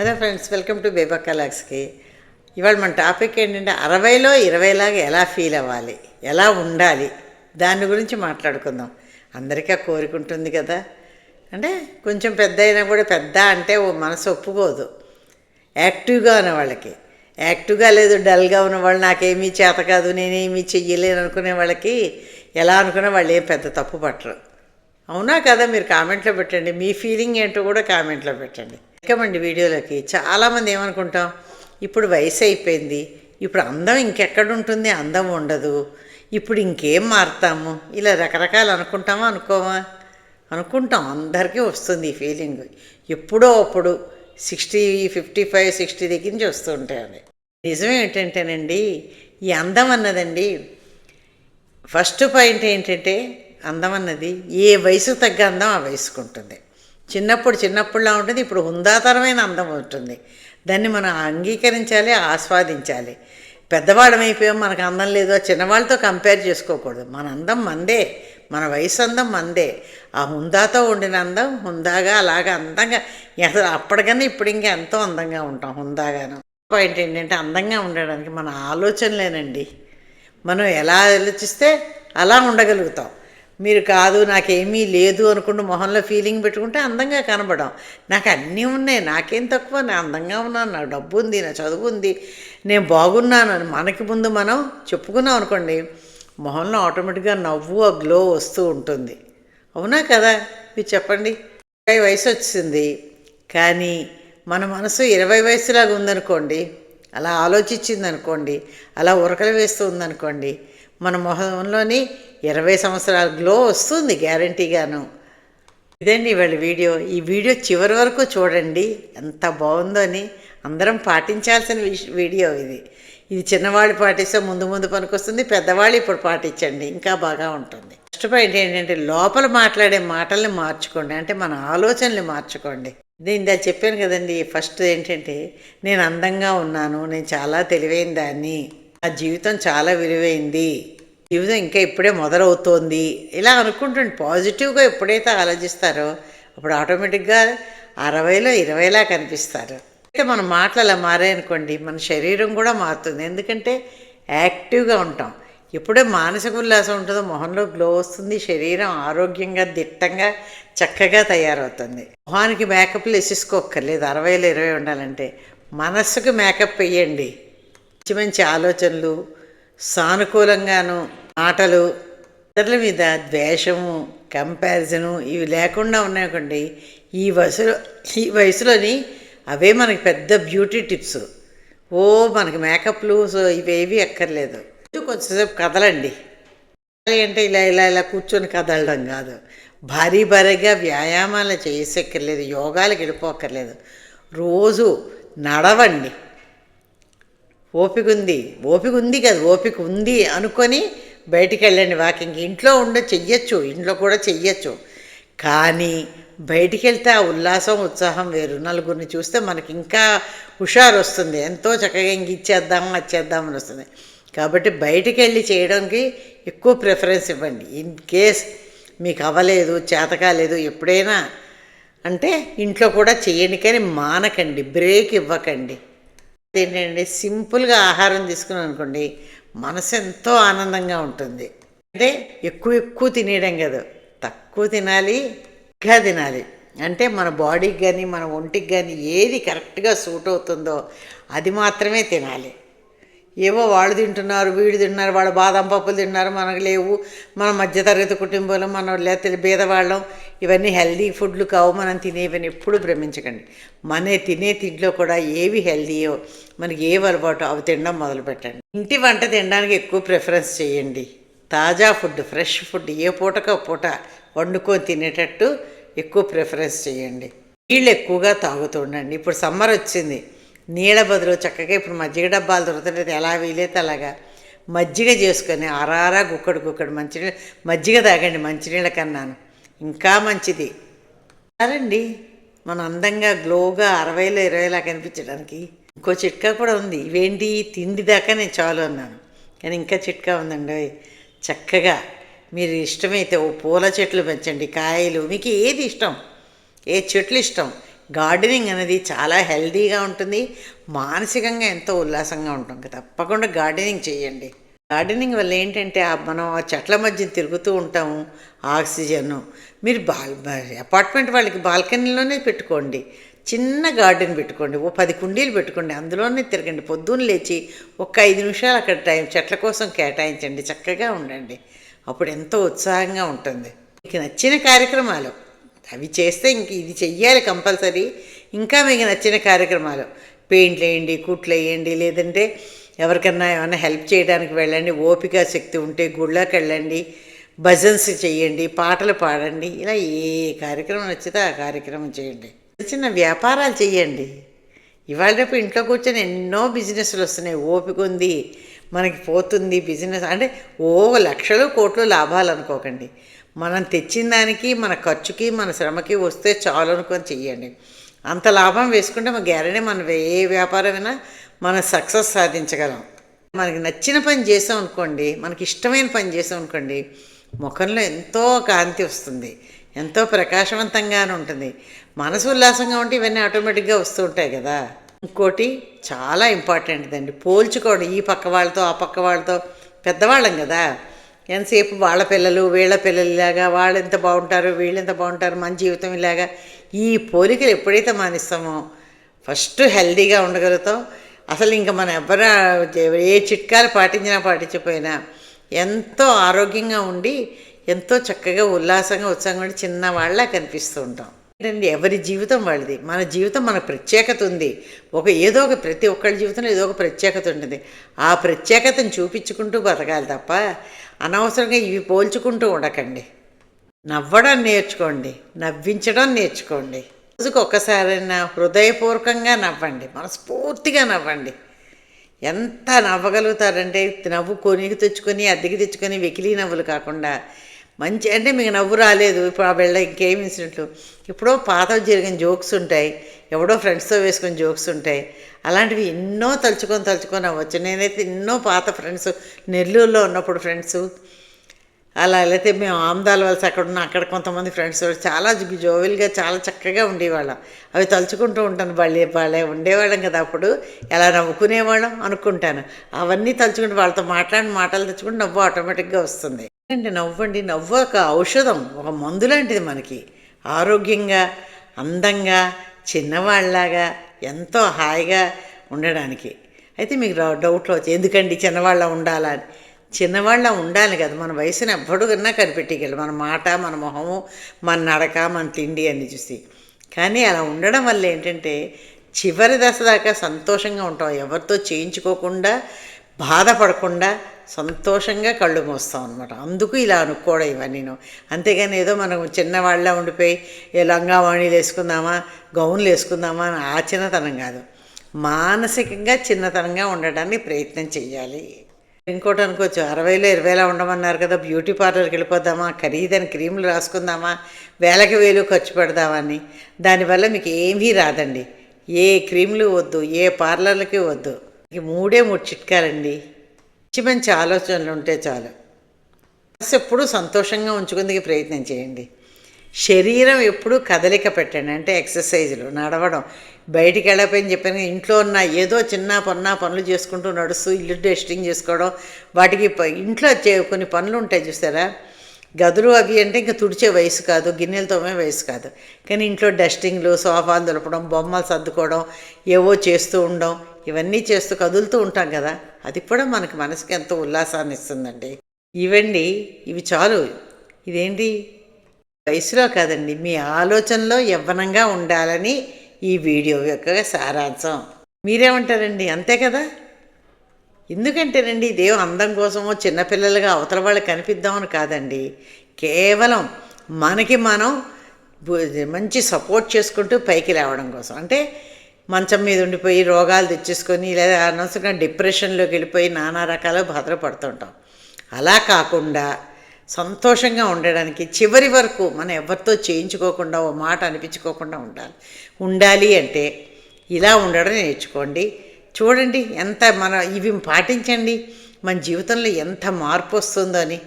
Hello friends welcome to బేబా కలాక్స్కి. ఇవాళ మన టాపిక్ ఏంటంటే అరవైలో ఇరవైలాగా ఎలా ఫీల్ అవ్వాలి ఎలా ఉండాలి దాని గురించి మాట్లాడుకుందాం. అందరికీ ఆ కోరిక ఉంటుంది కదా. అంటే కొంచెం పెద్ద అయినా కూడా పెద్ద అంటే ఓ మనసు ఒప్పుకోదు. యాక్టివ్గా ఉన్న వాళ్ళకి యాక్టివ్గా లేదు డల్గా ఉన్న వాళ్ళు నాకేమీ చేత కాదు నేనేమీ చెయ్యలేను అనుకునే వాళ్ళకి ఎలా అనుకున్నా వాళ్ళు ఏం పెద్ద తప్పు పట్టరు. అవునా కదా మీరు కామెంట్లో పెట్టండి. మీ ఫీలింగ్ ఏంటో కూడా కామెంట్లో పెట్టండి. వెల్కమండి వీడియోలోకి. చాలామంది ఏమనుకుంటాం? ఇప్పుడు వయసు అయిపోయింది. ఇప్పుడు అందం ఇంకెక్కడ ఉంటుంది? అందం ఉండదు. ఇప్పుడు ఇంకేం మారుతాము? ఇలా రకరకాలు అనుకుంటామా అనుకోమా? అనుకుంటాం. అందరికీ వస్తుంది ఈ ఫీలింగ్. ఎప్పుడో అప్పుడు సిక్స్టీ ఫిఫ్టీ ఫైవ్ సిక్స్టీ దగ్గర నుంచి వస్తూ ఉంటాయండి నిజం ఏంటంటేనండి ఈ అందం అన్నదండి ఫస్ట్ పాయింట్ ఏంటంటే అందం అన్నది ఏ వయసు తగ్గ అందం ఆ వయసుకు ఉంటుంది. చిన్నప్పుడు చిన్నప్పుడులా ఉంటుంది ఇప్పుడు హుందాతరమైన అందం ఉంటుంది. దాన్ని మనం అంగీకరించాలి ఆస్వాదించాలి. పెద్దవాళ్ళమైపోయాం మనకు అందం లేదు ఆ చిన్నవాళ్ళతో కంపేర్ చేసుకోకూడదు. మన అందం మందే మన వయసు అందం మందే. ఆ హుందాతో ఉండిన అందం హుందాగా అలాగా అందంగా అసలు అప్పటికన్నా ఇప్పుడు ఇంకా ఎంతో అందంగా ఉంటాం హుందాగాను. పాయింట్ ఏంటంటే అందంగా ఉండడానికి మన ఆలోచనలేనండి. మనం ఎలా ఆలోచిస్తే అలా ఉండగలుగుతాం. మీరు కాదు నాకేమీ లేదు అనుకుంటూ మొహంలో ఫీలింగ్ పెట్టుకుంటే అందంగా కనబడం నాకు అన్నీ ఉన్నాయి నాకేం తక్కువ నేను అందంగా ఉన్నాను నాకు డబ్బు ఉంది నా చదువు ఉంది నేను బాగున్నాను అని మనకి ముందు మనం చెప్పుకున్నాం అనుకోండి మొహంలో ఆటోమేటిక్గా నవ్వు ఆ గ్లో వస్తూ ఉంటుంది. అవునా కదా? మీరు చెప్పండి. ఇరవై వయసు వచ్చింది కానీ మన మనసు ఇరవై వయసులాగా ఉందనుకోండి అలా ఆలోచించింది అనుకోండి అలా ఉరకలు వేస్తూ ఉందనుకోండి మన మొహంలోని ఇరవై సంవత్సరాల గ్లో వస్తుంది గ్యారంటీగాను. ఇదండి ఇవాళ వీడియో. ఈ వీడియో చివరి వరకు చూడండి. ఎంత బాగుందో అని అందరం పాటించాల్సిన వీడియో ఇది. ఇది చిన్నవాళ్ళు పాటిస్తే ముందు ముందు పనికొస్తుంది పెద్దవాళ్ళు ఇప్పుడు పాటించండి. ఇంకా బాగా ఉంటుంది. ఫస్ట్ పాయింట్ ఏంటంటే లోపల మాట్లాడే మాటల్ని మార్చుకోండి. అంటే మన ఆలోచనలు మార్చుకోండి. నేను ఇందా చెప్పాను కదండి ఫస్ట్ ఏంటంటే నేను అందంగా ఉన్నాను నేను చాలా తెలివైన దాన్ని. నా జీవితం చాలా విలువైంది. జీవితం ఇంకా ఇప్పుడే మొదలవుతోంది. ఇలా అనుకుంటుండే పాజిటివ్గా ఎప్పుడైతే ఆలోచిస్తారో అప్పుడు ఆటోమేటిక్గా అరవైలో ఇరవైలా కనిపిస్తారు. అయితే మన మాటలు అలా మారాయనుకోండి మన శరీరం కూడా మారుతుంది. ఎందుకంటే యాక్టివ్గా ఉంటాం. ఎప్పుడే మానసిక ఉల్లాసం ఉంటుందో మొహంలో గ్లో వస్తుంది శరీరం ఆరోగ్యంగా దిట్టంగా చక్కగా తయారవుతుంది. మొహానికి మేకప్లు వేసేసుకోక్కర్లేదు. అరవైలో ఇరవై ఉండాలంటే మనస్సుకు మేకప్ వేయండి. మంచి మంచి ఆలోచనలు సానుకూలంగాను మాటలు ఇతరుల మీద ద్వేషము కంపారిజను ఇవి లేకుండా ఉన్నాయనుకోండి ఈ వయసులో ఈ వయసులోని అవే మనకి పెద్ద బ్యూటీ టిప్స్. ఓ మనకి మేకప్లు సో ఇవేవి ఎక్కర్లేదు కొంచెంసేపు కదలండి. అంటే ఇలా ఇలా ఇలా కూర్చొని కదలడం కాదు. భారీ భారీగా వ్యాయామాలు చేసేక్కర్లేదు యోగాలకు వెళ్ళిపోక్కర్లేదు. రోజు నడవండి. ఓపిక ఉంది ఓపిక ఉంది కదా ఓపిక ఉంది అనుకొని బయటికి వెళ్ళండి వాకింగ్. ఇంట్లో ఉండ చెయ్యొచ్చు ఇంట్లో కూడా చెయ్యొచ్చు. కానీ బయటికి వెళ్తే ఆ ఉల్లాసం ఉత్సాహం వేరు. నలుగురిని చూస్తే మనకి ఇంకా హుషారు వస్తుంది ఎంతో చక్కగా ఇంక ఇచ్చేద్దాం అది చేద్దామని వస్తుంది. కాబట్టి బయటికి వెళ్ళి చేయడానికి ఎక్కువ ప్రిఫరెన్స్ ఇవ్వండి. ఇన్ కేస్ మీకు అవ్వలేదు చేతకాలేదు ఎప్పుడైనా అంటే ఇంట్లో కూడా చేయండి కానీ మానకండి. బ్రేక్ ఇవ్వకండి. ఏంటంటే సింపుల్గా ఆహారం తీసుకున్నాం అనుకోండి మనసు ఎంతో ఆనందంగా ఉంటుంది. అంటే ఎక్కువ ఎక్కువ తినేయడం కాదు తక్కువ తినాలి ఇంకా తినాలి. అంటే మన బాడీకి కానీ మన ఒంటికి కానీ ఏది కరెక్ట్గా సూట్ అవుతుందో అది మాత్రమే తినాలి. ఏవో వాళ్ళు తింటున్నారు వీడు తింటున్నారు వాళ్ళు బాదం పప్పులు తింటున్నారు మనకు లేవు. మన మధ్యతరగతి కుటుంబంలో మనం లేకపోతే బీదవాళ్ళం ఇవన్నీ హెల్దీ ఫుడ్లు కావు. మనం తినేవని ఎప్పుడు భ్రమించకండి. మన తినే తిండిలో కూడా ఏవి హెల్దీయో మనకి ఏవి అలవాటు అవి తినడం మొదలు పెట్టండి. ఇంటి వంట తినడానికి ఎక్కువ ప్రిఫరెన్స్ చేయండి. తాజా ఫుడ్ ఫ్రెష్ ఫుడ్ ఏ పూటకో పూట వండుకొని తినేటట్టు ఎక్కువ ప్రిఫరెన్స్ చేయండి. నీళ్ళు ఎక్కువగా తాగుతూ ఉండండి. ఇప్పుడు సమ్మర్ వచ్చింది. నీళ్ళ బదులు చక్కగా ఇప్పుడు మజ్జిగ డబ్బాలు దొరుకుతుంటే ఎలా వీలైతే అలాగా మజ్జిగ చేసుకొని అరారా గుక్కడు గుక్కడు మంచినీళ్ళు మజ్జిగ తాగండి మంచినీళ్ళ కన్నాను. ఇంకా మంచిది. సరండి. మన అందంగా గ్లోగా అరవైలో ఇరవైలా కనిపించడానికి ఇంకో చిట్కా కూడా ఉంది. ఇవేంటి? తిండి దాకా నేను చాలు అన్నాను. కానీ ఇంకా చిట్కా ఉందండి. చక్కగా మీరు ఇష్టమైతే ఓ పూల చెట్లు పెంచండి. కాయలు మీకు ఏది ఇష్టం? ఏ చెట్లు ఇష్టం? గార్డెనింగ్ అనేది చాలా హెల్దీగా ఉంటుంది మానసికంగా ఎంతో ఉల్లాసంగా ఉంటాం తప్పకుండా గార్డెనింగ్ చేయండి. గార్డెనింగ్ వల్ల ఏంటంటే మనం ఆ చెట్ల మధ్య తిరుగుతూ ఉంటాము ఆక్సిజన్. మీరు బాల్ అపార్ట్మెంట్ వాళ్ళకి బాల్కనీలోనే పెట్టుకోండి. చిన్న గార్డెన్ పెట్టుకోండి. ఓ పది కుండీలు పెట్టుకోండి. అందులోనే తిరగండి. పొద్దున్న లేచి ఒక ఐదు నిమిషాలు అక్కడ టైం చెట్ల కోసం కేటాయించండి. చక్కగా ఉండండి. అప్పుడు ఎంతో ఉత్సాహంగా ఉంటుంది. మీకు నచ్చిన కార్యక్రమాలు అవి చేస్తే ఇంక ఇది చెయ్యాలి కంపల్సరీ. ఇంకా మీకు నచ్చిన కార్యక్రమాలు. పెయింట్లు వేయండి కుట్లు వేయండి లేదంటే ఎవరికన్నా ఏమైనా హెల్ప్ చేయడానికి వెళ్ళండి ఓపిక శక్తి ఉంటే గుళ్ళకి వెళ్ళండి భజన్స్ చేయండి పాటలు పాడండి ఇలా ఏ కార్యక్రమం నచ్చితే ఆ కార్యక్రమం చేయండి. చిన్న చిన్న వ్యాపారాలు చేయండి. ఇవాళ రేపు ఇంట్లో కూర్చొని ఎన్నో బిజినెస్లు వస్తున్నాయి. ఓపిక ఉంది మనకి పోతుంది బిజినెస్. అంటే ఓ లక్షలు కోట్లు లాభాలు అనుకోకండి. మనం తెచ్చిన దానికి మన ఖర్చుకి మన శ్రమకి వస్తే చాలు అనుకొని చెయ్యండి. అంత లాభం వేసుకుంటే మన గ్యారెంటీ మనం ఏ వ్యాపారమైనా మనం సక్సెస్ సాధించగలం. మనకి నచ్చిన పని చేసాం అనుకోండి మనకి ఇష్టమైన పని చేసాం అనుకోండి ముఖంలో ఎంతో కాంతి వస్తుంది ఎంతో ప్రకాశవంతంగానే ఉంటుంది. మనసు ఉల్లాసంగా ఉంటే ఇవన్నీ ఆటోమేటిక్గా వస్తూ ఉంటాయి కదా. ఇంకోటి చాలా ఇంపార్టెంట్ అండి పోల్చుకోవడం ఈ పక్క వాళ్ళతో ఆ పక్క వాళ్ళతో. పెద్దవాళ్ళం కదా. ఎంతసేపు వాళ్ళ పిల్లలు వీళ్ళ పిల్లలు ఇలాగా వాళ్ళు ఎంత బాగుంటారు వీళ్ళు ఎంత బాగుంటారు మన జీవితం ఇలాగా. ఈ పోలికలు ఎప్పుడైతే మానిస్తామో ఫస్ట్ హెల్దీగా ఉండగలుగుతాం. అసలు ఇంకా మనం ఎవరు ఏ చిట్కాలు పాటించినా పాటించకపోయినా ఎంతో ఆరోగ్యంగా ఉండి ఎంతో చక్కగా ఉల్లాసంగా ఉత్సాహంగా ఉండి చిన్న వాళ్ళ కనిపిస్తూ ఉంటాం. ఏంటండి ఎవరి జీవితం వాళ్ళది? మన జీవితం మన ప్రత్యేకత ఉంది. ఒక ఏదో ఒక ప్రతి ఒక్కరి జీవితంలో ఏదో ఒక ప్రత్యేకత ఉంటుంది. ఆ ప్రత్యేకతను చూపించుకుంటూ బతకాలి తప్ప అనవసరంగా ఇవి పోల్చుకుంటూ ఉండకండి. నవ్వడం నేర్చుకోండి. నవ్వించడం నేర్చుకోండి. రోజుకు ఒక్కసారైనా హృదయపూర్వకంగా నవ్వండి. మనస్ఫూర్తిగా నవ్వండి. ఎంత నవ్వగలుగుతారంటే నవ్వు కొనికి తెచ్చుకొని అద్దెకి తెచ్చుకొని వెకిలి నవ్వులు కాకుండా మంచి అంటే మీకు నవ్వు రాలేదు. ఇప్పుడు ఆ వెళ్ళ ఇంకేం ఇన్సిడెంట్లు? ఎప్పుడో పాత జరిగిన జోక్స్ ఉంటాయి. ఎవడో ఫ్రెండ్స్తో వేసుకొని జోక్స్ ఉంటాయి. అలాంటివి ఎన్నో తలుచుకొని తలుచుకొని అవ్వచ్చు నేనైతే ఎన్నో పాత ఫ్రెండ్స్ నెల్లూరులో ఉన్నప్పుడు ఫ్రెండ్స్ అలా అయితే మేము ఆమ్దాల వలస అక్కడ ఉన్న అక్కడ కొంతమంది ఫ్రెండ్స్ చాలా జోవిల్గా చాలా చక్కగా ఉండేవాళ్ళం. అవి తలుచుకుంటూ ఉంటాను. వాళ్ళే వాళ్ళే ఉండేవాళ్ళం కదా అప్పుడు. ఎలా నవ్వుకునేవాళ్ళం అనుకుంటాను. అవన్నీ తలుచుకుంటూ వాళ్ళతో మాట్లాడిన మాటలు తెచ్చుకుంటే నవ్వు ఆటోమేటిక్గా వస్తుంది. అంటే నవ్వండి నవ్వు ఒక ఔషధం ఒక మందు లాంటిది మనకి. ఆరోగ్యంగా అందంగా చిన్నవాళ్ళలాగా ఎంతో హాయిగా ఉండడానికి. అయితే మీకు డౌట్లో వచ్చి ఎందుకండి చిన్నవాళ్ళ ఉండాలా అని? చిన్నవాళ్ళ ఉండాలి కదా మన వయసుని ఎవ్వడుకన్నా కనిపెట్టగలరు మన మాట మన మొహము మన నడక మన తిండి అన్ని చూసి. కానీ అలా ఉండడం వల్ల ఏంటంటే చివరి దశ దాకా సంతోషంగా ఉంటాం. ఎవరితో చేయించుకోకుండా బాధపడకుండా సంతోషంగా కళ్ళు మోస్తాం అనమాట అందుకు ఇలా అనుకోవడం ఇవన్నీ అంతేగాని ఏదో మనం చిన్నవాళ్ళ ఉండిపోయి ఏ లంగావాణీలు వేసుకుందామా గౌన్లు వేసుకుందామా అని ఆ చిన్నతనం కాదు. మానసికంగా చిన్నతనంగా ఉండడానికి ప్రయత్నం చేయాలి ఇంకోటి అనుకోవచ్చు అరవైలో ఇరవైలో ఉండమన్నారు కదా బ్యూటీ పార్లర్కి వెళ్ళిపోదామా ఖరీదైన క్రీములు రాసుకుందామా వేలకి వేలు ఖర్చు పెడదామని దానివల్ల మీకు ఏమీ రాదండి. ఏ క్రీములు వద్దు ఏ పార్లర్లకి వద్దు. మూడే మూడు చిట్కాలండి. మంచి మంచి ఆలోచనలు ఉంటే చాలు. మనసు ఎప్పుడూ సంతోషంగా ఉంచుకుందుకు ప్రయత్నం చేయండి. శరీరం ఎప్పుడూ కదలిక పెట్టండి. అంటే ఎక్సర్సైజులు నడవడం బయటికి వెళ్ళకపోయిన చెప్పాను ఇంట్లో ఉన్న ఏదో చిన్న పొన్న పనులు చేసుకుంటూ నడుస్తూ ఇల్లు డస్టింగ్ చేసుకోవడం వాటికి ఇంట్లో చే కొన్ని పనులు ఉంటాయి చూసారా? గదులు అవి అంటే ఇంకా తుడిచే వయసు కాదు గిన్నెలు తోమే వయసు కాదు. కానీ ఇంట్లో డస్టింగ్లు సోఫాలు దులపడం బొమ్మలు సర్దుకోవడం ఏవో చేస్తూ ఉండడం ఇవన్నీ చేస్తూ కదులుతూ ఉంటాం కదా అది కూడా మనకి మనసుకి ఎంతో ఉల్లాసాన్ని ఇస్తుందండి. ఇవండి ఇవి చాలు. ఇదేంటి? వయసులో కాదండి మీ ఆలోచనలో యవ్వనంగా ఉండాలని ఈ వీడియో యొక్క సారాంశం. మీరేమంటారండి? అంతే కదా? ఎందుకంటేనండి ఇదేం అందం కోసమో చిన్నపిల్లలుగా అవతల వాళ్ళు కనిపిద్దామని కాదండి. కేవలం మనకి మనం మంచి సపోర్ట్ చేసుకుంటూ పైకి లేవడం కోసం. అంటే మంచం మీద ఉండిపోయి రోగాలు తెచ్చేసుకొని లేదా అనవసరంగా డిప్రెషన్లోకి వెళ్ళిపోయి నానా రకాల బాధపడుతుంటాం అలా కాకుండా సంతోషంగా ఉండడానికి చివరి వరకు మనం ఎవరితో చేయించుకోకుండా ఓ మాట అనిపించుకోకుండా ఉండాలి. ఉండాలి అంటే ఇలా ఉండడం నేర్చుకోండి. చూడండి ఎంత మన ఇవి పాటించండి. మన జీవితంలో ఎంత మార్పు వస్తుందో అని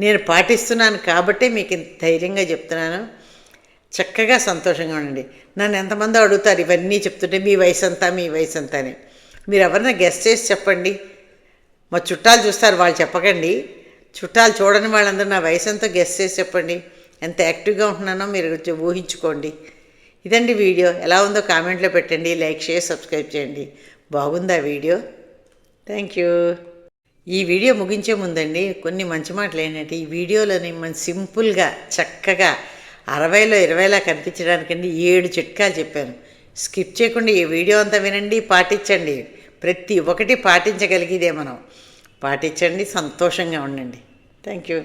నేను పాటిస్తున్నాను కాబట్టే మీకు ఇంత ధైర్యంగా చెప్తున్నాను. చక్కగా సంతోషంగా ఉండండి. నన్ను ఎంతమంది అడుగుతారు ఇవన్నీ చెప్తుంటే మీ వయసు అంతా మీ వయసు అంతా అని మీరు ఎవరైనా గెస్ట్ చేసి చెప్పండి. మా చుట్టాలు చూస్తారు వాళ్ళు చెప్పకండి. చుట్టాలు చూడని వాళ్ళందరూ నా వయసు ఎంతో గెస్ట్ చేసి చెప్పండి. ఎంత యాక్టివ్గా ఉంటున్నానో మీరు కొంచెం ఊహించుకోండి. ఇదండి వీడియో. ఎలా ఉందో కామెంట్లో పెట్టండి. లైక్ షేర్ సబ్స్క్రైబ్ చేయండి. బాగుందా వీడియో? Thank you. ఈ వీడియో ముగించే ముందండి కొన్ని మంచి మాటలు ఏంటంటే ఈ వీడియోలోని మన సింపుల్గా చక్కగా అరవైలో ఇరవైలా కనిపించడానికండి ఏడు చిట్కాలు చెప్పాను. స్కిప్ చేయకుండా ఈ వీడియో అంతా వినండి పాటించండి. ప్రతి ఒక్కటి పాటించగలిగేదే మనం. పాటించండి సంతోషంగా ఉండండి. Thank you.